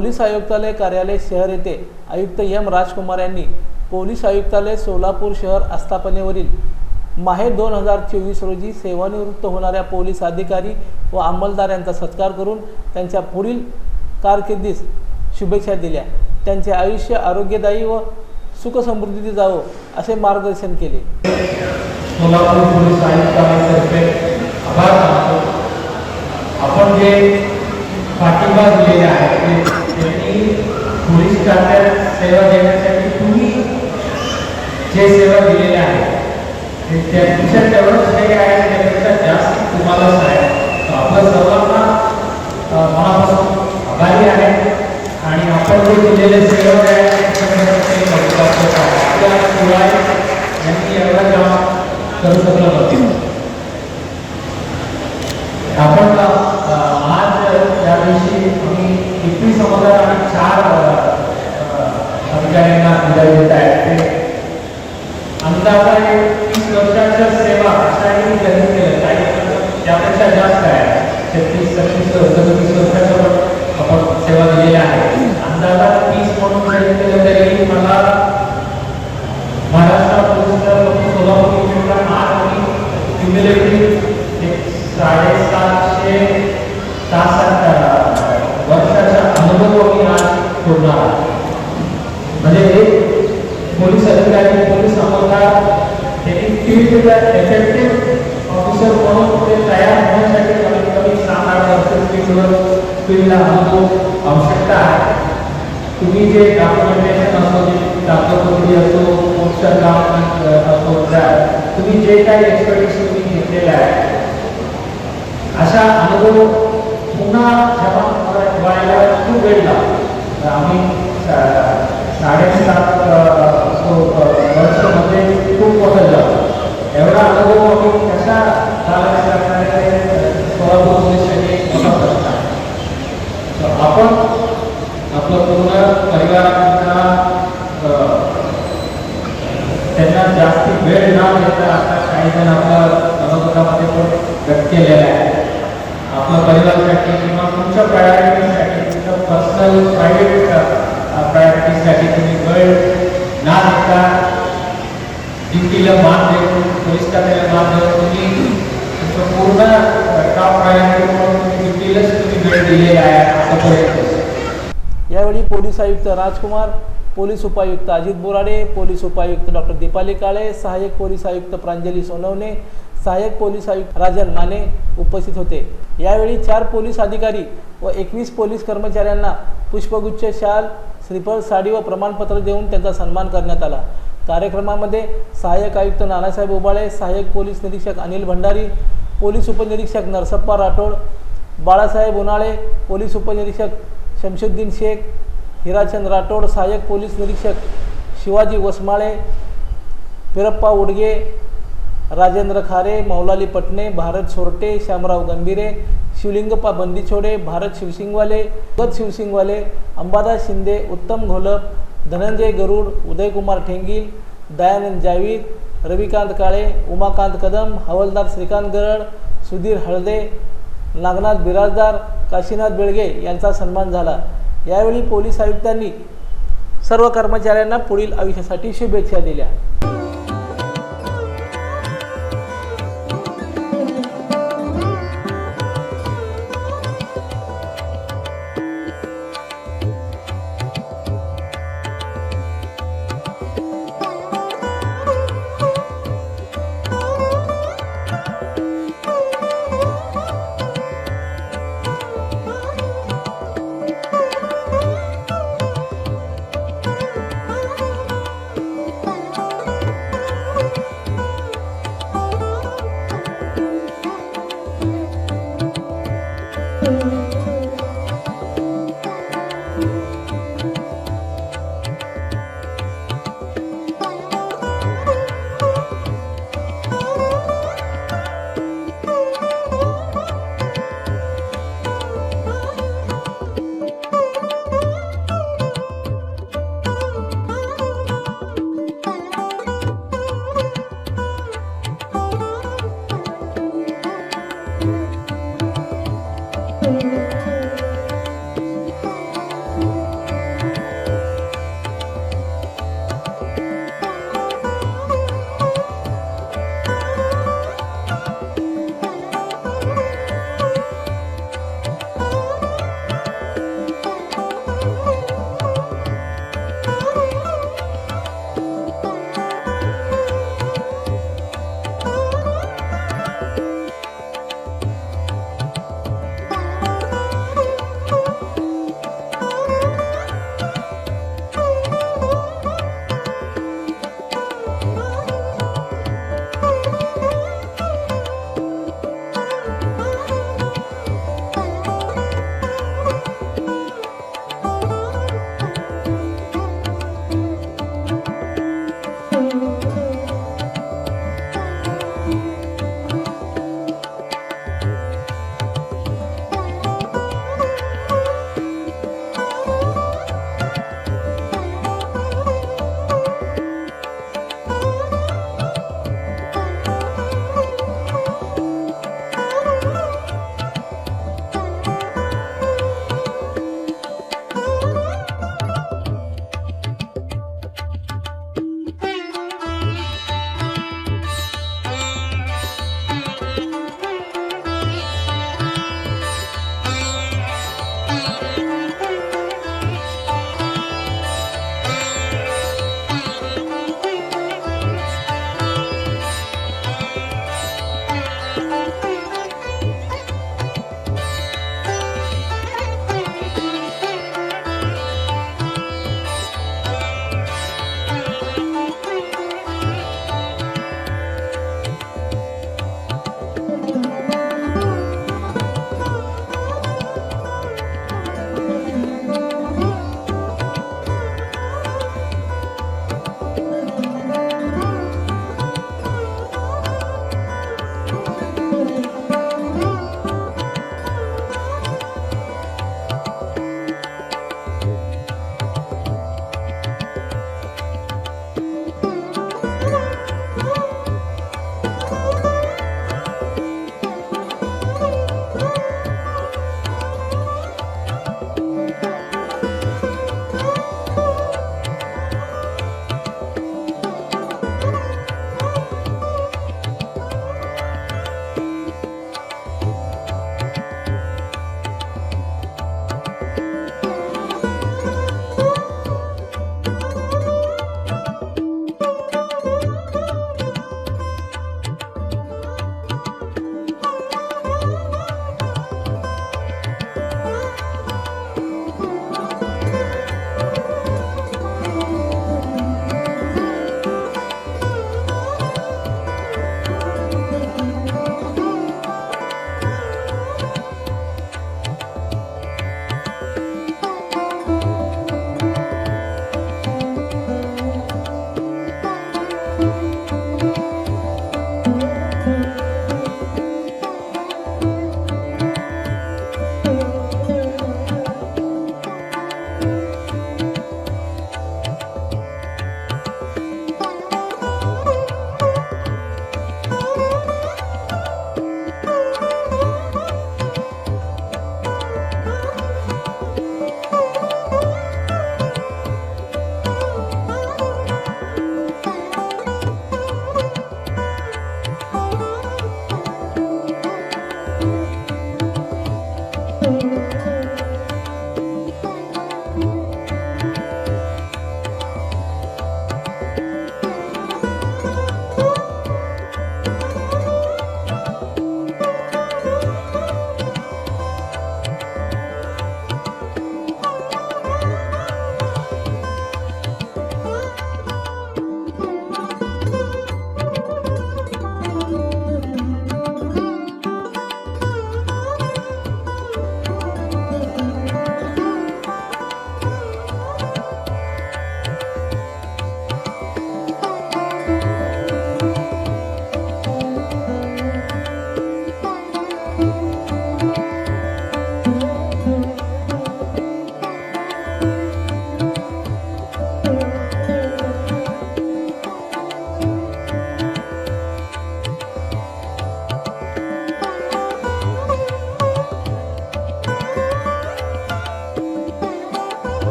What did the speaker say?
Police आयुक्तालय कार्यालय शहर येथे आयुक्त एम राजकुमार यांनी पोलीस आयुक्तालय सोलापूर शहर आस्थापनेवरील माहे दोन हजार चोवीस रोजी सेवानिवृत्त होणाऱ्या पोलीस अधिकारी व अंमलदार यांचा सत्कार करून त्यांच्या पुढील कारकिर्दीस शुभेच्छा दिल्या. त्यांचे आयुष्य आरोग्यदायी व सुखसमृद्धी जावं असे मार्गदर्शन केले. सोलापूर पोलीस आयुक्तालयातर्फे आभार मानतो. आपण जे पाठिंबा दिलेले आहे ते पोलीस सेवा देण्यासाठी तुम्ही जे सेवा दिलेल्या आहे ते त्यांच्या तेवढंच काही आहे त्यापेक्षा जास्त तुम्हालाच आहे तर आपलं सर्वांना मनापासून आभारी आहे आणि आपण जे दिलेले सेवक आहे त्याच्यामध्ये ते महत्त्वाचं यांनी एवढं काम करू शकलं नव्हतं आपण अ, आज या दिवशी आम्ही एकवीस समाजात आणि चार अ, अ, अधिकाऱ्यांना विदाई देत आहे ते अंदाजे तीस वर्षाच्या सेवा अशाही त्यांनी केलं काही त्यापेक्षा जास्त आहे छत्तीस सत्तीस सदतीस वर्षाच्या आपण सेवा दिलेल्या आहे अंदाजा तीस म्हणून जरी केलं तरी मला महाराष्ट्र पोलीसला फक्त सोलापूर आणि क्युम्युलेटिव्ह एक साडेसातशे वर्षाचा अनुभव आज पूर्ण म्हणजे पोलीस अधिकारी पोलीस अंमलदार इफेक्टिव्ह ऑफिसर म्हणून ते तयार होण्यासाठी कमीत कमी सात आठ वर्ष फील्डवर फील्डला अनुभव आवश्यकता आहे. तुम्ही जे डॉक्युमेंटेशन असो जे कागदपत्री असो मोठं काम असो तुम्ही जे काही एक्सपर्टीज तुम्ही घेतलेलं आहे अशा अनुभव पुन्हा जमा करा- व्हायला खूप वेळ लागतो. आम्ही साडेसात अ, सो- वर्षामध्ये खूप मोठं जातो. एवढा अनुभव आम्ही कशा चालवायचा लागणार आहे ते सोलापूर पोलिसांनी एक मोठा प्रश्न आहे तर आपण आपलं पूर्ण परिवारांना अ, त्यांना जास्ती वेळ न देता आता आपल्या मनोगतामध्ये पण व्यक्त केलेलं आहे. आपल्या परिवारासाठी किंवा तुमच्या प्रायोरिटीसाठी तुमच्या पर्सनल प्रायव्हेट प्रायोरिटीसाठी तुम्ही वेळ ना देता ड्युटीला मान देऊन पोलीस खात्याला मान देऊन तुम्ही तुमचं पूर्ण टॉप प्रायोरिटी म्हणून तुम्ही ड्युटीलाच तुम्ही वेळ दिलेला आहे आतापर्यंत यावेळी पोलीस आयुक्त राजकुमार पोलीस उपायुक्त अजित बोराडे पोलीस उपायुक्त डॉक्टर दीपाली काळे सहाय्यक पोलीस आयुक्त प्रांजली सोनवणे सहाय्यक पोलीस आयुक्त राजन माने उपस्थित होते. यावेळी चार पोलीस अधिकारी व एकवीस पोलीस कर्मचाऱ्यांना पुष्पगुच्छ शाल श्रीफळ साडी व प्रमाणपत्र देऊन त्यांचा सन्मान करण्यात आला. कार्यक्रमामध्ये सहाय्यक आयुक्त नानासाहेब उबाळे सहाय्यक पोलीस निरीक्षक अनिल भंडारी पोलीस उपनिरीक्षक नरसप्पा राठोड बाळासाहेब उन्हाळे पोलीस उपनिरीक्षक शमशुद्दीन शेख हिराचंद राठोड सहाय्यक पोलीस निरीक्षक शिवाजी वसमाळे पिरप्पा उडगे राजेंद्र खारे मौलाली पटणे भारत सोरटे श्यामराव गंभीरे शिवलिंगप्पा बंदीछोडे भारत शिवसिंगवाले भगत शिवसिंगवाले अंबादास शिंदे उत्तम घोलप धनंजय गरुड उदयकुमार ठेंगील दयानंद जावीद रविकांत काळे उमाकांत कदम हवलदार श्रीकांत गरड सुधीर हळदे नागनाथ बिराजदार काशीनाथ बेळगे यांचा सन्मान झाला. यावेळी पोलीस आयुक्तांनी सर्व कर्मचाऱ्यांना पुढील आयुष्यासाठी शुभेच्छा दिल्या.